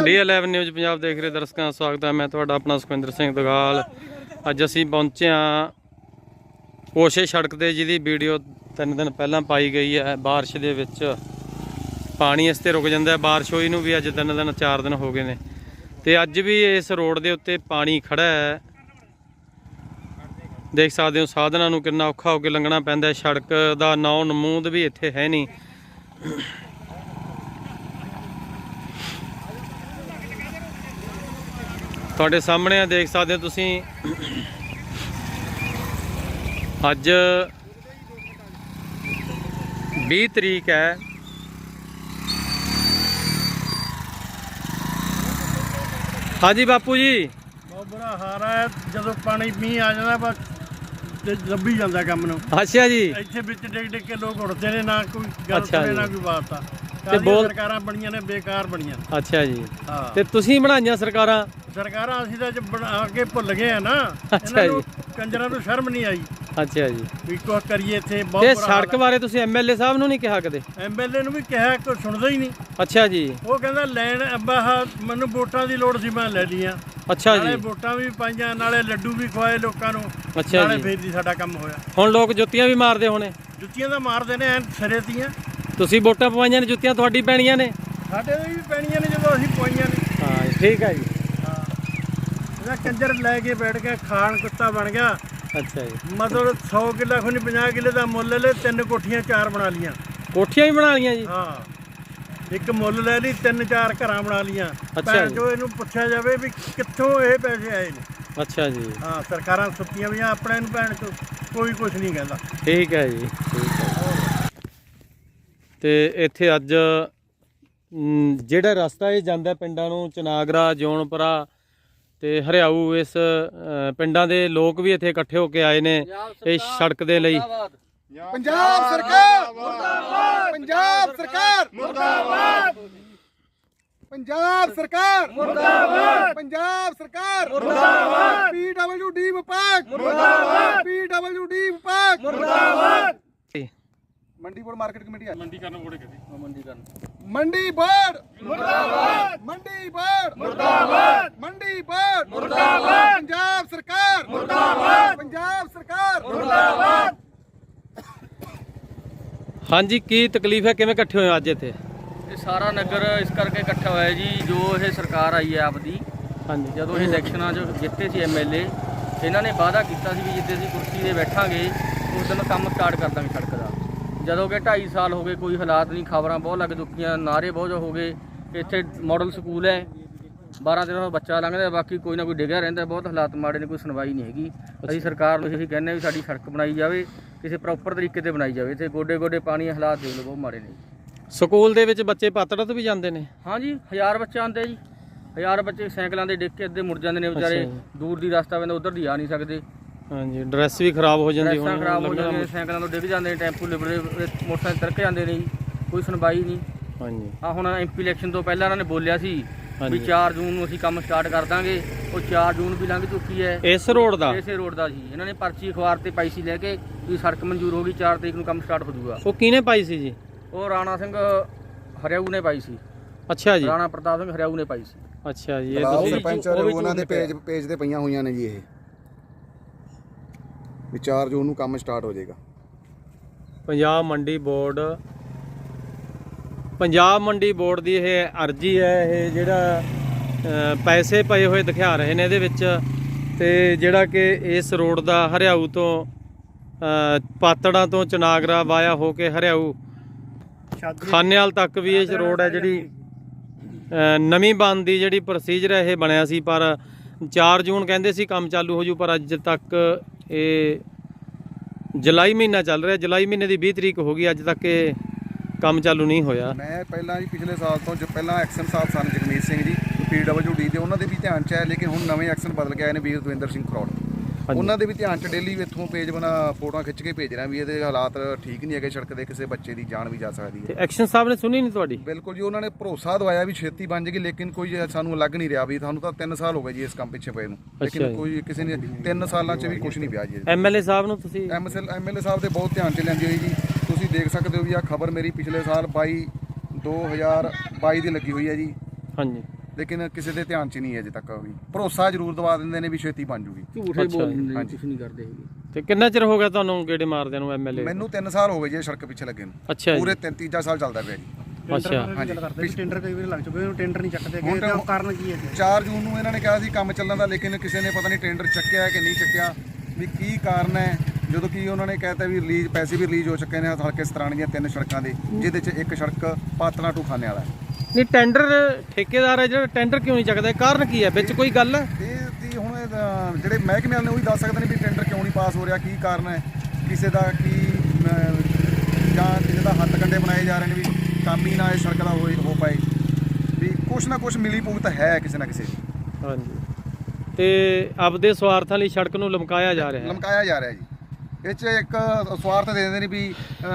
ਡੀ11 news Punjab ਦੇਖ ਰਹੇ ਦਰਸ਼ਕਾਂ ਦਾ ਸਵਾਗਤ ਹੈ ਮੈਂ ਤੁਹਾਡਾ ਆਪਣਾ ਸੁਖਵਿੰਦਰ ਸਿੰਘ ਦਗਾਲ ਅੱਜ ਅਸੀਂ ਪਹੁੰਚੇ ਹਾਂ ਕੋਸ਼ੇ ਸੜਕ ਤੇ ਜਿਹਦੀ ਵੀਡੀਓ ਤਿੰਨ ਦਿਨ ਪਹਿਲਾਂ ਪਾਈ ਗਈ ਹੈ بارش ਦੇ ਵਿੱਚ ਪਾਣੀ ਇਸ ਤੇ ਰੁਕ ਜਾਂਦਾ ਹੈ بارش ਹੋਈ ਨੂੰ ਵੀ ਅੱਜ ਤਿੰਨ ਦਿਨ ਚਾਰ ਦਿਨ ਹੋ ਗਏ ਨੇ ਤੇ ਅੱਜ ਵੀ ਇਸ ਰੋਡ ਦੇ ਉੱਤੇ ਪਾਣੀ ਖੜਾ ਹੈ ਦੇਖ ਸਕਦੇ ਹੋ ਸਾਧਨਾਂ ਨੂੰ ਕਿੰਨਾ ਔਖਾ ਹੋ ਕੇ ਲੰਘਣਾ ਪੈਂਦਾ ਹੈ ਸੜਕ ਦਾ ਨੌ ਨਮੂਦ ਵੀ ਇੱਥੇ ਹੈ ਨਹੀਂ ਤੁਹਾਡੇ ਸਾਹਮਣੇ ਆ ਦੇਖ ਸਕਦੇ ਹੋ ਤੁਸੀਂ। ਅੱਜ 20 ਤਰੀਕ ਹੈ। ਹਾਂਜੀ ਬਾਪੂ ਜੀ। ਬਹੁਤ ਬੁਰਾ ਹਾਲ ਹੈ ਜਦੋਂ ਪਾਣੀ ਮੀਂਹ ਆ ਜਾਂਦਾ ਬਸ ਤੇ ਲੱਭੀ ਜਾਂਦਾ ਕੰਮ ਨੂੰ। ਅੱਛਾ ਜੀ। ਇੱਥੇ ਵਿੱਚ ਡਿੱਗ ਡਿੱਗ ਕੇ ਲੋਕ ਉੜਦੇ ਨੇ ਨਾ ਕੋਈ ਗੱਲ ਜੀ। ਨਾ ਕੋਈ ਬਾਤ ਆ। ਤੇ ਸਰਕਾਰਾਂ ਬਣੀਆਂ ਨੇ ਬੇਕਾਰ ਬਣੀਆਂ ਅੱਛਾ ਜੀ। ਤੇ ਤੁਸੀਂ ਬਣਾਈਆਂ ਸਰਕਾਰਾਂ? ਸਰਕਾਰਾਂ ਅਸੀਂ ਤਾਂ ਅੱਜ ਬਣਾ ਕੇ ਭੁੱਲ ਗਏ ਆ ਨਾ। ਅੱਛਾ ਨੂੰ ਕੰਜਰਾਂ ਨੂੰ ਸ਼ਰਮ ਨਹੀਂ ਆਈ। ਅੱਛਾ ਜੀ। ਵੀ ਕੁਛ ਕਰੀਏ ਇੱਥੇ ਬਹੁਤ ਤੇ ਬੁਰਾ ਸੜਕ ਬਾਰੇ ਤੁਸੀਂ ਐਮਐਲਏ ਸਾਹਿਬ ਨੂੰ ਨਹੀਂ ਕਿਹਾ ਕਦੇ? ਐਮਐਲਏ ਨੂੰ ਵੀ ਕਿਹਾ ਕੋਈ ਸੁਣਦਾ ਹੀ ਨਹੀਂ। ਅੱਛਾ ਜੀ। ਉਹ ਕਹਿੰਦਾ ਲੈਣ ਅੱਬਾ ਆਹ ਮੈਨੂੰ ਵੋਟਾਂ ਦੀ ਲੋੜ ਸੀ ਮੈਂ ਲੈ ਲਈਆਂ। ਅੱਛਾ ਨਾਲੇ ਜੀ ਵੋਟਾਂ ਵੀ ਪਾਈਆਂ ਨਾਲੇ ਲੱਡੂ ਵੀ ਖਵਾਏ ਲੋਕਾਂ ਨੂੰ। ਅੱਛਾ ਨਾਲੇ ਜੀ। ਫੇਰ ਦੀ ਸਾਡਾ ਕੰਮ ਹੋਇਆ। ਹੁਣ ਲੋਕ ਜੁੱਤੀਆਂ ਵੀ ਮਾਰਦੇ ਹੋਣੇ। ਜੁੱਤੀਆਂ ਤਾਂ ਮਾਰਦੇ ਨੇ ਐਨ ਸਿਰੇ ਦੀਆਂ। ਤੁਸੀਂ ਵੋਟਾਂ ਪਵਾਈਆਂ ਨੇ ਜੁੱਤੀਆਂ ਤੁਹਾਡੀ ਪੈਣੀਆਂ ਨੇ। ਸਾਡੇ ਵੀ ਪੈਣੀਆਂ ਨੇ ਜਦੋਂ ਅਸੀਂ ਪਵਾਈਆਂ ਨੇ। ਹਾਂ ਠੀਕ ਹੈ ਜੀ। ਇਹਦਾ ਕੰਜਰ ਲੈ ਕੇ ਬੈਠ ਗਿਆ ਖਾਣ ਕੁੱਤਾ ਬਣ ਗਿਆ। ਅੱਛਾ ਜੀ। ਮਤਲਬ 100 ਕਿੱਲਾ ਖੁਣੀ 50 ਕਿੱਲੇ ਦਾ ਮੁੱਲ ਲੈ ਤਿੰਨ ਕੋਠੀਆਂ ਚਾਰ ਬਣਾ ਲੀਆਂ। ਕੋਠੀਆਂ ਵੀ ਬਣਾ ਲਈਆਂ ਜੀ? ਹਾਂ। ਇੱਕ ਮੁੱਲ ਲੈ ਲਈ ਤਿੰਨ ਚਾਰ ਘਰਾਂ ਬਣਾ ਲੀਆਂ। ਅੱਛਾ ਜੀ। ਇਹਨੂੰ ਪੁੱਛਿਆ ਜਾਵੇ ਵੀ ਕਿੱਥੋਂ ਇਹ ਪੈਸੇ ਆਏ ਨੇ। ਅੱਛਾ ਜੀ। ਹਾਂ ਸਰਕਾਰਾਂ ਸੁੱਤੀਆਂ ਵੀ ਆਪਣੇ ਨੂੰ ਭੈਣ ਚੋ ਕੋਈ ਕੁਝ ਨਹੀਂ ਕਹਿੰਦਾ। ਠੀਕ ਹੈ ਜੀ ਠੀਕ ਹੈ ਤੇ ਇੱਥੇ ਅੱਜ ਜਿਹੜਾ ਰਸਤਾ ਇਹ ਜਾਂਦਾ ਪਿੰਡਾਂ ਨੂੰ ਚਨਾਗਰਾ ਜੋਨਪੁਰਾ ਤੇ ਹਰਿਆਊ ਇਸ ਪਿੰਡਾਂ ਦੇ ਲੋਕ ਵੀ ਇੱਥੇ ਇਕੱਠੇ ਹੋ ਕੇ ਆਏ ਨੇ ਇਸ ਸੜਕ ਦੇ ਲਈ। ਪੰਜਾਬ ਸਰਕਾਰ! ਮੁਰਦਾਬਾਦ! ਪੰਜਾਬ ਸਰਕਾਰ! ਮੁਰਦਾਬਾਦ! ਪੰਜਾਬ ਸਰਕਾਰ! ਮੁਰਦਾਬਾਦ! ਪੰਜਾਬ ਸਰਕਾਰ! ਮੁਰਦਾਬਾਦ! ਪੀਡਬਲਯੂਡੀ ਵਿਭਾਗ! ਮੁਰਦਾਬਾਦ! ਪੀਡਬਲਯੂਡੀ ਵਿਭਾਗ! ਮੁਰਦਾਬਾਦ! ਮੰਡੀ ਬੋਰਡ ਮਾਰਕੀਟ ਕਮੇਟੀ ਆ। ਮੰਡੀ ਕਰਨ ਬੋਰਡ ਕਦੀ ਮੰਡੀ ਕਰਨ ਮੰਡੀ ਬੋਰਡ ਮੁਰਦਾਬਾਦ। ਮੰਡੀ ਬੋਰਡ ਮੁਰਦਾਬਾਦ। ਮੰਡੀ ਬੋਰਡ ਮੁਰਦਾਬਾਦ। ਪੰਜਾਬ ਸਰਕਾਰ। ਮੁਰਦਾਬਾਦ। ਪੰਜਾਬ ਸਰਕਾਰ। ਮੁਰਦਾਬਾਦ। ਹਾਂਜੀ ਕੀ ਤਕਲੀਫ ਹੈ? ਕਿਵੇਂ ਇਕੱਠੇ ਹੋਏ ਅੱਜ ਇੱਥੇ? ਇਹ ਸਾਰਾ ਨਗਰ ਇਸ ਕਰਕੇ ਇਕੱਠਾ ਹੋਇਆ ਜੀ ਜੋ ਇਹ ਸਰਕਾਰ ਆਈ ਹੈ ਆਪਦੀ। ਹਾਂਜੀ। ਜਦੋਂ ਇਹ ਇਲੈਕਸ਼ਨਾਂ 'ਚ ਜਿੱਤੇ ਸੀ ਐਮਐਲਏ ਇਹਨਾਂ ਨੇ ਵਾਅਦਾ ਕੀਤਾ ਸੀ ਵੀ ਜਿੱਦੇ ਅਸੀਂ ਕੁਰਸੀ ਤੇ ਬੈਠਾਂਗੇ ਉਸ ਦਿਨ ਕੰਮ ਸਟਾਰਟ ਕਰ ਦਾਂਗੇ ਸੜਕ ਦਾ। ਜਦੋਂ ਕਿ 2.5 ਸਾਲ ਹੋ ਗਏ ਕੋਈ ਹਾਲਾਤ ਨਹੀਂ ਖਬਰਾਂ ਬਹੁਤ ਲੱਗ ਚੁੱਕੀਆਂ ਨਾਰੇ ਬਹੁਤ ਹੋ ਗਏ ਇੱਥੇ ਮਾਡਲ ਸਕੂਲ ਹੈ 12 13 ਬੱਚਾ ਲੰਘਦਾ ਬਾਕੀ ਕੋਈ ਨਾ ਕੋਈ ਡਿੱਗਿਆ ਰਹਿੰਦਾ ਬਹੁਤ ਹਾਲਾਤ ਮਾੜੇ ਨੇ ਕੋਈ ਸੁਣਵਾਈ ਨਹੀਂ ਹੈਗੀ। ਅਸੀਂ ਸਰਕਾਰ ਨੂੰ ਇਹੀ ਕਹਿੰਦੇ ਵੀ ਸਾਡੀ ਸੜਕ ਬਣਾਈ ਜਾਵੇ ਕਿਸੇ ਪ੍ਰੋਪਰ ਤਰੀਕੇ ਤੇ ਬਣਾਈ ਜਾਵੇ ਇੱਥੇ ਗੋਡੇ ਗੋਡੇ ਪਾਣੀ ਹਾਲਾਤ ਦੇਖ ਲਓ ਬਹੁਤ ਮਾੜੇ ਨੇ। ਸਕੂਲ ਦੇ ਵਿੱਚ ਬੱਚੇ ਪਾਤੜਾ ਤੋਂ ਵੀ ਜਾਂਦੇ ਨੇ? ਹਾਂਜੀ ਹਜ਼ਾਰ ਬੱਚੇ ਆਉਂਦੇ ਜੀ। ਹਜ਼ਾਰ ਬੱਚੇ ਸਾਈਕਲਾਂ ਦੇ ਡਿੱਗ ਕੇ ਅੱਧੇ ਮੁੜ ਜਾਂਦੇ ਨੇ ਵਿਚਾਰੇ। ਦੂਰ ਦੀ ਰਸਤਾ ਪੈਂਦਾ ਉਧਰ ਦੀ ਆ ਨਹੀਂ ਸਕਦੇ। ਹਾਂਜੀ ਡਰੈਸ ਵੀ ਖਰਾਬ ਹੋ ਜਾਂਦੀ ਹੁਣ ਖਰਾਬ ਹੋ ਲੰਘਣਾ ਸਾਈਕਲਾਂ ਤੋਂ ਡਿੱਗ ਜਾਂਦੇ ਨੇ ਟੈਂਪੂ ਲਿਬੜੇ ਮੋਟਰਸਾਈਕਲ ਤਰਕ ਜਾਂਦੇ ਨੇ ਜੀ ਕੋਈ ਸੁਣਵਾਈ ਨਹੀਂ। ਹਾਂਜੀ। ਆ ਹੁਣ ਐਮਪੀ ਇਲੈਕਸ਼ਨ ਤੋਂ ਪਹਿਲਾਂ ਇਹਨਾਂ ਨੇ ਬੋਲਿਆ ਸੀ ਵੀ ਹਾਂਜੀ। 4 ਜੂਨ ਨੂੰ ਅਸੀਂ ਕੰਮ ਸਟਾਰਟ ਕਰ ਦਾਂਗੇ ਉਹ 4 ਜੂਨ ਵੀ ਲੰਘ ਚੁੱਕੀ ਹੈ। ਇਸ ਰੋਡ ਦਾ? ਇਸੇ ਰੋਡ ਦਾ ਜੀ। ਇਹਨਾਂ ਨੇ ਪਰਚੀ ਅਖਬਾਰ ਤੇ ਪਾਈ ਸੀ ਲੈ ਕੇ ਵੀ ਸੜਕ ਮਨਜ਼ੂਰ ਹੋ ਗਈ 4 ਤਰੀਕ ਨੂੰ ਕੰਮ ਸਟਾਰਟ ਹੋ ਜਾਊਗਾ। ਉਹ ਕਿਹਨੇ ਪਾਈ ਸੀ ਜੀ? ਉਹ ਰਾਣਾ ਸਿੰਘ ਹਰਿਆਊ ਨੇ ਪਾਈ ਸੀ। ਅੱਛਾ ਜੀ। ਰਾਣਾ ਪ੍ਰਤਾਪ ਸਿੰਘ ਹਰਿਆਊ ਨੇ ਪਾਈ ਸੀ। ਅੱਛਾ ਜੀ ਇਹ ਬਲਾਓ ਤੁਸੀਂ ਸਰਪੰਚ ਉਹ ਉਹਨਾਂ ਦੇ। ਪੇਜ ਪੇਜ ਤੇ ਪਈਆਂ ਹੋਈਆਂ ਨੇ ਜੀ ਇਹ। ਵੀ 4 ਜੂਨ ਨੂੰ ਕੰਮ ਸਟਾਰਟ ਹੋ ਜਾਏਗਾ। ਪੰਜਾਬ ਮੰਡੀ ਬੋਰਡ ਪੰਜਾਬ ਮੰਡੀ ਬੋਰਡ ਦੀ ਇਹ ਅਰਜੀ ਹੈ ਇਹ ਜਿਹੜਾ ਪੈਸੇ ਪਏ ਹੋਏ ਦਿਖਾ ਰਹੇ ਨੇ ਇਹਦੇ ਵਿੱਚ ਤੇ ਜਿਹੜਾ ਕਿ ਇਸ ਰੋਡ ਦਾ ਹਰਿਆਊ ਤੋਂ ਪਾਤੜਾਂ ਤੋਂ ਚਨਾਗਰਾ ਵਾਇਆ ਹੋ ਕੇ ਹਰਿਆਊ ਖਾਨੇਵਾਲ ਤੱਕ ਵੀ ਇਹ ਰੋਡ ਹੈ ਜਿਹੜੀ ਨਵੀਂ ਬਣ ਦੀ ਜਿਹੜੀ ਪ੍ਰੋਸੀਜਰ ਹੈ ਇਹ ਬਣਿਆ ਸੀ ਪਰ 4 ਜੂਨ ਕਹਿੰਦੇ ਸੀ ਕੰਮ ਚਾਲੂ ਹੋ ਜੂ ਪਰ ਅੱਜ ਤੱਕ ਇਹ ਜੁਲਾਈ ਮਹੀਨਾ ਚੱਲ ਰਿਹਾ। ਜੁਲਾਈ ਮਹੀਨੇ ਦੀ 20 ਤਰੀਕ ਹੋ ਗਈ। ਅੱਜ ਤੱਕ ਇਹ ਕੰਮ ਚਾਲੂ ਨਹੀਂ ਹੋਇਆ। ਮੈਂ ਪਹਿਲਾਂ ਜੀ ਪਿਛਲੇ ਸਾਲ ਤੋਂ ਜੋ ਪਹਿਲਾਂ ਐਕਸ਼ਨ ਸਾਹਿਬ ਸਨ ਜਗਮੀਤ ਸਿੰਘ ਜੀ ਪੀਡਬਲਯੂਡੀ ਦੇ। ਉਹਨਾਂ ਦੇ ਵੀ ਧਿਆਨ ਚ ਹੈ, ਲੇਕਿਨ ਹੁਣ ਨਵੇਂ ਐਕਸ਼ਨ ਬਦਲ ਕੇ ਆਏ ਨੇ ਵੀਰ ਦਵਿੰਦਰ ਸਿੰਘ ਖਰੋੜ। ਉਹਨਾਂ ਦੇ ਵੀ ਧਿਆਨ ਚ ਡੇਲੀ ਇੱਥੋਂ ਪੇਜ ਬਣਾ ਫੋਟੋਆਂ ਖਿੱਚ ਕੇ ਭੇਜ ਰਿਹਾ ਵੀ ਇਹਦੇ ਹਾਲਾਤ ਠੀਕ ਨਹੀਂ ਹੈਗੇ ਸੜਕ ਦੇ ਕਿਸੇ ਬੱਚੇ ਦੀ ਜਾਨ ਵੀ ਜਾ ਸਕਦੀ ਤੇ ਹੈ ਐਕਸ਼ਨ ਸਾਹਿਬ ਨੇ ਸੁਣੀ ਨਹੀਂ ਤੁਹਾਡੀ? ਬਿਲਕੁਲ ਜੀ ਉਹਨਾਂ ਨੇ ਭਰੋਸਾ ਦਵਾਇਆ ਵੀ ਛੇਤੀ ਬਣ ਜੇਗੀ ਲੇਕਿਨ ਕੋਈ ਸਾਨੂੰ ਲੱਗ ਨਹੀਂ ਰਿਹਾ ਵੀ ਤੁਹਾਨੂੰ ਤਾਂ 3 ਸਾਲ ਹੋ ਗਏ ਜੀ ਇਸ ਕੰਮ ਪਿੱਛੇ ਪਏ ਨੂੰ। ਲੇਕਿਨ। ਕੋਈ ਕਿਸੇ ਨੇ 3 ਸਾਲਾਂ ਚ ਵੀ ਕੁਝ ਨਹੀਂ ਪਿਆ ਜੀ। ਐਮਐਲਏ ਸਾਹਿਬ ਨੂੰ ਤੁਸੀਂ ਐਮਐਸਐਲ ਐਮਐਲਏ ਸਾਹਿਬ ਦੇ ਬਹੁਤ ਧਿਆਨ ਚ ਲੈਂਦੀ ਹੋਈ ਜੀ। ਤੁਸੀਂ ਦੇਖ ਸਕਦੇ ਹੋ ਵੀ ਆ ਖਬਰ ਮੇਰੀ ਪਿਛਲੇ ਸਾਲ 22 2022 ਦੀ ਲੱਗੀ ਹੋਈ ਹੈ ਜੀ। ਹਾਂਜੀ। ਲੇਕਿਨ ਕਿਸੇ ਦੇ ਧਿਆਨ 'ਚ ਨਹੀਂ ਹੈ ਅਜੇ ਤੱਕ ਵੀ। ਭਰੋਸਾ ਜ਼ਰੂਰ ਦਵਾ ਦਿੰਦੇ ਨੇ ਵੀ ਛੇਤੀ ਬਣ ਜੂਗੀ। ਝੂਠੇ ਅੱਛਾ ਬੋਲ ਜੀ, ਦਿੰਦੇ ਜੀ ਹਾਂਜੀ। ਕੁਝ ਨਹੀਂ ਕਰਦੇ ਹੈਗੇ। ਤੇ ਕਿੰਨਾ ਚਿਰ ਹੋ ਗਿਆ ਤੁਹਾਨੂੰ ਗੇੜੇ ਮਾਰਦਿਆਂ ਨੂੰ ਐਮਐਲਏ ਮੈਨੂੰ 3 ਸਾਲ ਹੋ ਗਏ ਜੀ ਇਹ ਸੜਕ ਪਿੱਛੇ ਲੱਗੇ ਨੂੰ। ਅੱਛਾ ਜੀ। ਪੂਰੇ 3 ਤੀਜਾ ਸਾਲ ਚੱਲਦਾ ਪਿਆ ਜੀ। ਅੱਛਾ। ਹਾਂਜੀ। ਟੈਂਡਰ ਕਈ ਵਾਰੀ ਲੱਗ ਚੁੱਕੇ ਨੇ ਟੈਂਡਰ ਨਹੀਂ ਚੱਕਦੇ ਹੁਣ ਗਏ ਤਾਂ- ਤੇ ਕਾਰਨ ਕੀ ਹੈ ਜੀ? 4 ਜੂਨ ਨੂੰ ਇਹਨਾਂ ਨੇ ਕਿਹਾ ਸੀ ਕੰਮ ਚੱਲਣ ਦਾ ਲੇਕਿਨ ਕਿਸੇ ਨੇ ਪਤਾ ਨਹੀਂ ਟੈਂਡਰ ਚੱਕਿਆ ਕਿ ਨਹੀਂ ਚੱਕਿਆ ਵੀ ਕੀ ਕਾਰਨ ਹੈ ਜਦੋਂ ਕਿ ਉਹਨਾਂ ਨੇ ਕਹਿਤਾ ਵੀ ਰਿਲੀਜ਼ ਪੈਸੇ ਵੀ ਰਿਲੀਜ਼ ਹੋ ਚੁੱਕੇ ਨੇ ਹਲਕੇ ਸਤਰਾਣ ਦੀਆਂ ਤਿੰਨ ਸੜਕਾਂ ਦੇ ਜਿਹਦੇ 'ਚ ਇੱਕ ਸੜਕ ਪਾਤਨਾ ਟੂ ਖਾਨੇ ਵਾਲਾ ਹੈ। ਨਹੀਂ ਟੈਂਡਰ ਠੇਕੇਦਾਰ ਹੈ ਜਿਹੜਾ ਟੈਂਡਰ ਕਿਉਂ ਨਹੀਂ ਚੱਕਦਾ? ਕਾਰਨ ਕੀ ਹੈ? ਵਿੱਚ ਕੋਈ ਗੱਲ ਹੈ? ਇਹ ਦੀ ਹੁਣ ਇਹ, ਜਿਹੜੇ ਮਹਿਕਮੇ ਵਾਲੇ ਨੇ ਉਹ ਵੀ ਦੱਸ ਸਕਦੇ ਨੇ ਵੀ ਟੈਂਡਰ ਕਿਉਂ ਨਹੀਂ ਪਾਸ ਹੋ ਰਿਹਾ ਕੀ ਕਾਰਨ ਹੈ? ਕਿਸੇ ਦਾ ਕੀ ਜਾਂ ਕਿਸੇ ਦਾ ਹੱਥ ਕੰਡੇ ਬਣਾਏ ਜਾ ਰਹੇ ਨੇ ਵੀ ਕੰਮ ਹੀ ਨਾ ਇਹ ਸੜਕ ਦਾ ਹੋਏ ਹੋ ਪਾਏ। ਵੀ ਕੁਛ ਨਾ ਕੁਛ ਮਿਲੀ ਭੁਗਤ ਹੈ ਕਿਸੇ ਨਾ ਕਿਸੇ ਦੀ। ਹਾਂਜੀ। ਤੇ ਆਪਦੇ ਸਵਾਰਥਾਂ ਲਈ ਸੜਕ ਨੂੰ ਲਮਕਾਇਆ ਜਾ ਰਿਹਾ ਹੈ। ਲਮਕਾਇਆ ਜਾ ਰਿਹਾ ਜੀ। ਇਹ 'ਚ ਇੱਕ ਸਵਾਰਥ ਦੇ ਦਿੰਦੇ ਨੇ ਵੀ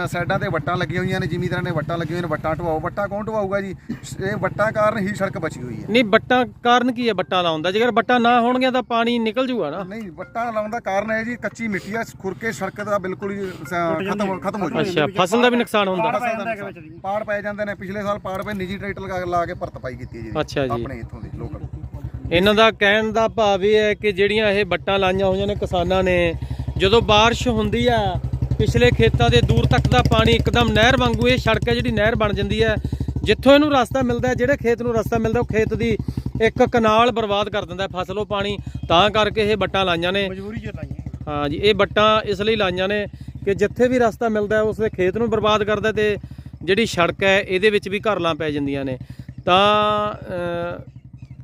ਸਾਈਡਾਂ ਤੇ ਵੱਟਾਂ ਲੱਗੀਆਂ ਹੋਈਆਂ ਨੇ ਜ਼ਿਮੀਂਦਾਰਾਂ ਨੇ ਵੱਟਾਂ ਲੱਗੀਆਂ ਹੋਈਆਂ ਨੇ ਵੱਟਾਂ ਢਵਾਓ ਵੱਟਾਂ ਕੌਣ ਢਵਾਊਗਾ ਜੀ? ਇਹ ਵੱਟਾਂ ਕਾਰਨ ਹੀ ਸੜਕ ਬਚੀ ਹੋਈ ਹੈ। ਨਹੀਂ ਬੱਟਾਂ ਕਾਰਨ ਕੀ ਹੈ ਬੱਟਾਂ ਲਾਉਣ ਦਾ? ਜੇਕਰ ਬੱਟਾਂ ਨਾ ਹੋਣਗੀਆਂ ਤਾਂ ਪਾਣੀ ਨਿਕਲ ਜੂਗਾ ਨਾ। ਨਹੀਂ ਵੱਟਾਂ ਲਾਉਣ ਦਾ ਕਾਰਨ ਹੈ ਜੀ ਕੱਚੀ ਮਿੱਟੀ ਆ ਖੁਰਕੇ ਸੜਕ ਦਾ ਬਿਲਕੁਲ ਹੀ ਸ- ਖਤਮ ਖਤਮ ਹੋ ਜੂ ਅੱਛਾ ਫਸਲ ਦਾ ਵੀ ਨੁਕਸਾਨ ਹੁੰਦਾ। ਪੈ ਦੀ। ਪਾੜ ਪੈ ਜਾਂਦੇ ਨੇ ਪਿਛਲੇ ਸਾਲ ਪਾੜ ਪਏ ਨਿੱਜੀ ਟਰੈਕਟਰ ਲਗਾ ਲਾ ਕੇ ਭਰਤਪਾਈ ਕੀਤੀ ਹੈ ਜੀ। ਅੱਛਾ ਜੀ। ਆਪਣੇ ਇੱਥੋਂ ਦੇ ਲੋਕਲ। ਇਹਨਾਂ ਦਾ ਕਹਿਣ ਦਾ ਭਾਵ ਇਹ ਹੈ ਕਿ ਜਿਹੜੀਆਂ ਇਹ ਬੱਟਾਂ ਲਾਈਆਂ ਹੋਈਆਂ ਨੇ ਕਿਸਾਨਾਂ ਨੇ ਜਦੋਂ ਬਾਰਿਸ਼ ਹੁੰਦੀ ਆ ਪਿਛਲੇ ਖੇਤਾਂ ਦੇ ਦੂਰ ਤੱਕ ਦਾ ਪਾਣੀ ਇੱਕਦਮ ਨਹਿਰ ਵਾਂਗੂ ਇਹ ਸੜਕ ਹੈ ਜਿਹੜੀ ਨਹਿਰ ਬਣ ਜਾਂਦੀ ਹੈ। ਜਿੱਥੋਂ ਇਹਨੂੰ ਰਸਤਾ ਮਿਲਦਾ ਹੈ ਜਿਹੜੇ ਖੇਤ ਨੂੰ ਰਸਤਾ ਮਿਲਦਾ ਉਹ ਖੇਤ ਦੀ ਇੱਕ ਕਨਾਲ ਬਰਬਾਦ ਕਰ ਦਿੰਦਾ ਫਸਲ ਉਹ ਪਾਣੀ। ਤਾਂ ਕਰਕੇ ਇਹ ਬੱਟਾਂ ਲਾਈਆਂ ਨੇ। ਮਜਬੂਰੀ ਚ ਲਾਈਆਂ ਹਾਂ ਜੀ ਇਹ ਬੱਟਾਂ ਇਸ ਲਈ ਲਾਈਆਂ ਨੇ ਕਿ ਜਿੱਥੇ ਵੀ ਰਸਤਾ ਮਿਲਦਾ ਉਸ ਦੇ ਖੇਤ ਨੂੰ ਬਰਬਾਦ ਕਰਦਾ ਤੇ ਜਿਹੜੀ ਸੜਕ ਹੈ ਇਹਦੇ ਵਿੱਚ ਵੀ ਘਰਲਾਂ ਪੈ ਜਾਂਦੀਆਂ ਨੇ। ਤਾਂ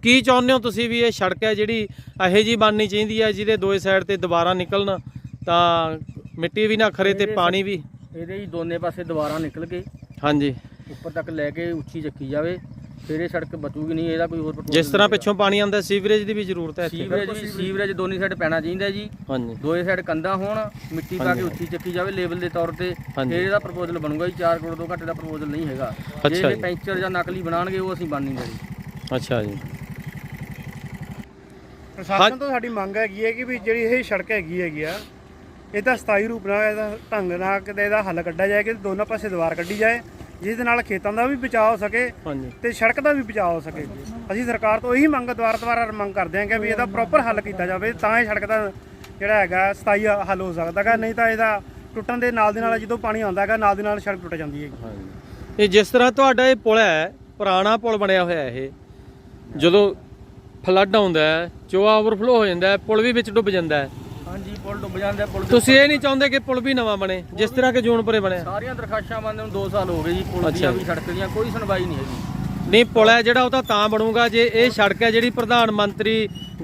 ਕੀ ਚਾਹੁੰਦੇ ਹੋ ਤੁਸੀਂ ਵੀ ਇਹ ਸੜਕ ਹੈ ਜਿਹੜੀ ਇਹੋ ਜੀ ਬਣਨੀ ਚਾਹੀਦੀ ਹੈ ਜਿਹਦੇ ਦੋਏ ਸਾਈਡ ਤੇ ਦੁਬਾਰਾ ਨਿਕਲਣ? ਤਾਂ ਮਿੱਟੀ ਵੀ ਨਾ ਖਰੇ ਤੇ ਪਾਣੀ ਵੀ। ਇਹਦੇ ਹੀ ਦੋਨੇ ਪਾਸੇ ਦੁਬਾਰਾ ਨਿਕਲ ਕੇ ਹਾਂਜੀ। ਉੱਪਰ ਤੱਕ ਲੈ ਕੇ ਉੱਚੀ ਚੱਕੀ ਜਾਵੇ ਫਿਰ ਇਹ ਸੜਕ ਬਚੂਗੀ ਨਹੀਂ ਇਹਦਾ ਕੋਈ ਹੋਰ ਜਿਸ ਤਰ੍ਹਾਂ ਪਿੱਛੋਂ ਪਾਣੀ ਆਉਂਦਾ ਸੀਵਰੇਜ ਦੀ ਵੀ ਜ਼ਰੂਰਤ ਹੈ। ਇੱਥੇ। ਸੀਵਰੇਜ ਵੀ ਸੀਵਰੇਜ ਦੋਨੀ ਸਾਈਡ ਪੈਣਾ ਚਾਹੀਦਾ ਜੀ। ਹਾਂਜੀ। ਦੋਏ ਸਾਈਡ ਕੰਧਾਂ ਹੋਣ ਮਿੱਟੀ ਪਾ ਕੇ ਉੱਚੀ ਚੱਕੀ ਜਾਵੇ ਲੇਵਲ ਦੇ ਤੌਰ ਤੇ। ਫਿਰ ਇਹਦਾ ਪ੍ਰਪੋਜ਼ਲ ਬਣੂਗਾ ਜੀ 4 ਕਰੋੜ ਤੋਂ ਘੱਟ ਦਾ ਪ੍ਰਪੋਜ਼ਲ ਨਹੀਂ ਹੈਗਾ। ਜੇ ਇਹ। ਪੈਂਚਰ ਜਾਂ ਨਕਲੀ ਬਣਾਉਣਗੇ ਉਹ ਅਸੀਂ ਬਣ ਨਹੀਂ ਦੇਣੀ। ਅੱਛਾ ਜੀ। ਪ੍ਰਸ਼ਾਸਨ ਤੋਂ ਸਾਡੀ ਮੰਗ ਹੈਗੀ ਹੈ ਕਿ ਵੀ ਜਿਹੜੀ ਇਹ ਸੜਕ ਹੈਗੀ ਹੈਗੀ ਆ ਇਹਦਾ ਸਥਾਈ ਰੂਪ ਨਾਲ ਇਹਦਾ ਢੰਗ ਨਾਲ ਕਿਤੇ ਇਹਦਾ ਹੱਲ ਕੱਢਿਆ ਜਾਏ ਕਿ ਦੋਨੋਂ ਪਾਸੇ ਦੀਵਾਰ ਕੱਢੀ ਜਾਏ ਜਿਸ ਦੇ ਨਾਲ ਖੇਤਾਂ ਦਾ ਵੀ ਬਚਾਅ ਹੋ ਸਕੇ ਤੇ ਸੜਕ ਦਾ ਵੀ ਬਚਾਅ ਹੋ ਸਕੇ। ਅਸੀਂ ਸਰਕਾਰ ਤੋਂ ਇਹੀ ਮੰਗ ਦੁਆਰਾ ਦੁਆਰਾ ਮੰਗ ਕਰਦੇ ਹਾਂ ਕਿ ਵੀ ਇਹਦਾ ਪ੍ਰੋਪਰ ਹੱਲ ਕੀਤਾ ਜਾਵੇ ਤਾਂ ਇਹ ਸੜਕ ਦਾ ਜਿਹੜਾ ਹੈਗਾ ਸਥਾਈ ਹੱਲ ਹੋ ਸਕਦਾ ਹੈਗਾ ਨਹੀਂ ਤਾਂ ਇਹਦਾ ਟੁੱਟਣ ਦੇ ਨਾਲ ਦੇ ਨਾਲ ਜਦੋਂ ਪਾਣੀ ਆਉਂਦਾ ਹੈਗਾ ਨਾਲ ਦੇ ਨਾਲ ਸੜਕ ਟੁੱਟ ਜਾਂਦੀ ਹਾਂਜੀ। ਇਹ ਜਿਸ ਤਰ੍ਹਾਂ ਤੁਹਾਡਾ ਇਹ ਪੁਲ ਹੈ ਪੁਰਾਣਾ ਪੁਲ ਬਣਿਆ ਹੋਇਆ ਇਹ ਜਦੋਂ ਫਲੱਡ ਆਉਂਦਾ ਹੈ ਚੋਆ ਓਵਰਫਲੋ ਹੋ ਜਾਂਦਾ ਹੈ ਪੁਲ ਵੀ ਵਿੱਚ ਡੁੱਬ ਜਾਂਦਾ ਹੈ। ਹਾਂਜੀ ਪੁਲ ਡੁੱਬ ਜਾਂਦਾ ਪੁਲ ਤੁਸੀਂ ਇਹ ਨਹੀਂ ਚਾਹੁੰਦੇ ਕਿ ਪੁਲ ਵੀ ਨਵਾਂ ਬਣੇ ਜਿਸ ਤਰ੍ਹਾਂ ਕਿ ਜੂਨਪੁਰੇ ਬਣਿਆ? ਸਾਰੀਆਂ ਦਰਖਾਸ਼ਾਂ ਮੰਨਦੇ ਨੂੰ 2 ਸਾਲ ਹੋ ਗਏ ਜੀ ਪੁਲ ਦੀਆਂ ਜੀ। ਵੀ ਸੜਕ ਦੀਆਂ ਕੋਈ ਸੁਣਵਾਈ ਨਹੀਂ ਹੈਗੀ। ਨਹੀਂ ਪੁਲ ਹੈ ਜਿਹੜਾ ਉਹ ਤਾਂ ਤਾਂ ਬਣੂਗਾ ਜੇ ਇਹ ਸੜਕ ਹੈ ਜਿਹੜੀ ਪ੍ਰਧਾਨ ਮੰਤਰੀ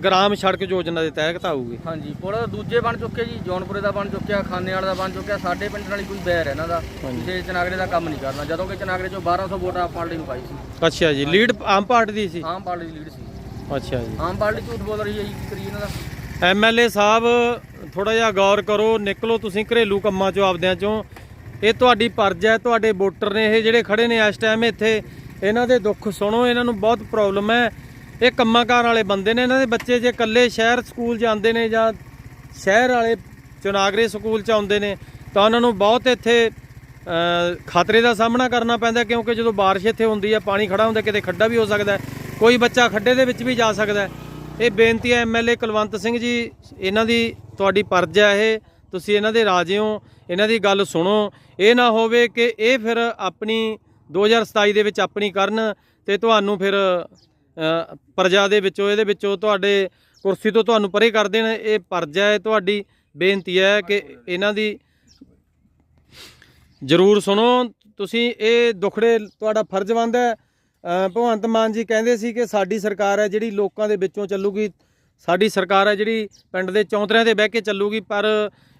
ਗ੍ਰਾਮ ਸੜਕ ਯੋਜਨਾ ਦੇ ਤਹਿਤ ਆਊਗੀ। ਹਾਂਜੀ ਪੁਲ ਦੂਜੇ ਬਣ ਚੁੱਕੇ ਜੀ ਜੌਨਪੁਰੇ ਦਾ ਬਣ ਚੁੱਕਿਆ ਖਾਨੇ ਵਾਲਾ ਦਾ ਬਣ ਚੁੱਕਿਆ ਸਾਡੇ ਪਿੰਡ ਨਾਲ ਕੋਈ ਬੈਰ ਹੈ ਇਹਨਾਂ ਦਾ ਕਿਸੇ ਚਨਾਗਰੇ ਦਾ ਕੰਮ ਨਹੀਂ ਕਰਨਾ। ਜਦੋਂ ਕਿ ਚਨਾਗਰੇ ਚੋਂ 1200 ਵੋਟਾਂ ਆਮ ਪਾਰਟੀ ਨੂੰ ਪਾਈ ਸੀ। ਅੱਛਾ ਜੀ ਲੀਡ ਆਮ ਪਾਰਟੀ ਦੀ ਸੀ? ਆਮ ਪਾਰਟੀ ਦੀ ਲੀਡ ਸੀ। ਅੱਛਾ ਜੀ। ਆਮ ਪਾਰਟੀ ਝੂਠ ਬੋਲ ਰਹੀ ਹੈ ਜੀ ਕੀ ਕਰੀਏ ਇਹਨਾਂ ਦਾ। ਐਮਐਲਏ ਸਾਹਿਬ ਥੋੜਾ ਜਿਹਾ ਗੌਰ ਕਰੋ, ਨਿਕਲੋ ਤੁਸੀਂ ਘਰੇਲੂ ਕੰਮਾਂ ਚੋਂ ਆਪਦਿਆਂ ਚੋਂ। ਇਹ ਤੁਹਾਡੀ ਫਰਜ਼ ਹੈ, ਤੁਹਾਡੇ ਵੋਟਰ ਨੇ ਇਹ ਜਿਹੜੇ ਖੜੇ ਨੇ ਇਸ ਟਾਈਮ ਇੱਥੇ, ਇਹਨਾਂ ਦੇ ਦੁੱਖ ਸੁਣੋ, ਇਹਨਾਂ ਨੂੰ ਬਹੁਤ ਪ੍ਰੋਬਲਮ ਹੈ। ਇਹ ਕੰਮਾਂ ਕਾਰ ਵਾਲੇ ਬੰਦੇ ਨੇ, ਇਹਨਾਂ ਦੇ ਬੱਚੇ ਜੇ ਇਕੱਲੇ ਸ਼ਹਿਰ ਸਕੂਲ ਜਾਂਦੇ ਨੇ ਜਾਂ ਸ਼ਹਿਰ ਵਾਲੇ ਚੁਨਾਗਰੇ ਸਕੂਲ ਚ ਆਉਂਦੇ ਨੇ, ਤਾਂ ਉਹਨਾਂ ਨੂੰ ਬਹੁਤ ਇੱਥੇ ਖਤਰੇ ਦਾ ਸਾਹਮਣਾ ਕਰਨਾ ਪੈਂਦਾ, ਕਿਉਂਕਿ ਜਦੋਂ ਬਾਰਿਸ਼ ਇੱਥੇ ਹੁੰਦੀ ਹੈ, ਪਾਣੀ ਖੜਾ ਹੁੰਦਾ, ਕਿਤੇ ਖੱਡਾ ਵੀ ਹੋ ਸਕਦਾ ਕੋਈ ਬੱਚਾ ਖੱਡੇ ਦੇ ਵਿੱਚ ਵੀ ਜਾ ਸਕਦਾ ਇਹ ਬੇਨਤੀ ਹੈ ਐਮਐਲਏ ਕੁਲਵੰਤ ਸਿੰਘ ਜੀ, ਇਹਨਾਂ ਦੀ ਤੁਹਾਡੀ ਪਰਜ਼ ਹੈ ਇਹ। ਤੁਸੀਂ ਇਹਨਾਂ ਦੇ ਰਾਜੇ ਹੋ, ਇਹਨਾਂ ਦੀ ਗੱਲ ਸੁਣੋ। ਇਹ ਨਾ ਹੋਵੇ ਕਿ ਇਹ ਫਿਰ ਆਪਣੀ 2027 ਦੇ ਵਿੱਚ ਆਪਣੀ ਕਰਨ ਤੇ ਤੁਹਾਨੂੰ ਫਿਰ ਪ੍ਰਜਾ ਦੇ ਵਿੱਚੋਂ, ਇਹਦੇ ਵਿੱਚੋਂ ਤੁਹਾਡੇ ਕੁਰਸੀ ਤੋਂ ਤੁਹਾਨੂੰ ਪਰੇ ਕਰ ਦੇਣ। ਇਹ ਫਰਜ਼ ਹੈ ਤੁਹਾਡੀ ਬੇਨਤੀ ਹੈ ਕਿ ਇਹਨਾਂ ਦੀ ਜਰੂਰ ਸੁਣੋ। ਤੁਸੀਂ ਇਹ ਦੁਖੜੇ ਤੁਹਾਡਾ ਫਰਜ਼ ਬੰਦ ਹੈ। ਭਗਵੰਤ ਮਾਨ ਜੀ ਕਹਿੰਦੇ ਸੀ ਕਿ ਸਾਡੀ ਸਰਕਾਰ ਹੈ ਜਿਹੜੀ ਲੋਕਾਂ ਦੇ ਵਿੱਚੋਂ ਚੱਲੂਗੀ, ਸਾਡੀ ਸਰਕਾਰ ਹੈ ਜਿਹੜੀ ਪਿੰਡ ਦੇ ਚੌਂਤਰਿਆਂ ਤੇ ਬਹਿ ਕੇ ਚੱਲੂਗੀ, ਪਰ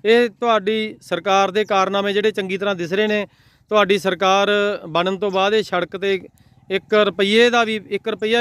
ਇਹ ਤੁਹਾਡੀ ਸਰਕਾਰ ਦੇ ਕਾਰਨਾਮੇ ਜਿਹੜੇ ਚੰਗੀ ਤਰ੍ਹਾਂ ਦਿਸ ਰਹੇ ਨੇ, ਤੁਹਾਡੀ ਸਰਕਾਰ ਬਣਨ ਤੋਂ ਬਾਅਦ ਇਹ ਸੜਕ ਤੇ 1 ਰੁਪਈਏ ਦਾ ਵੀ 1 ਰੁਪਈਆ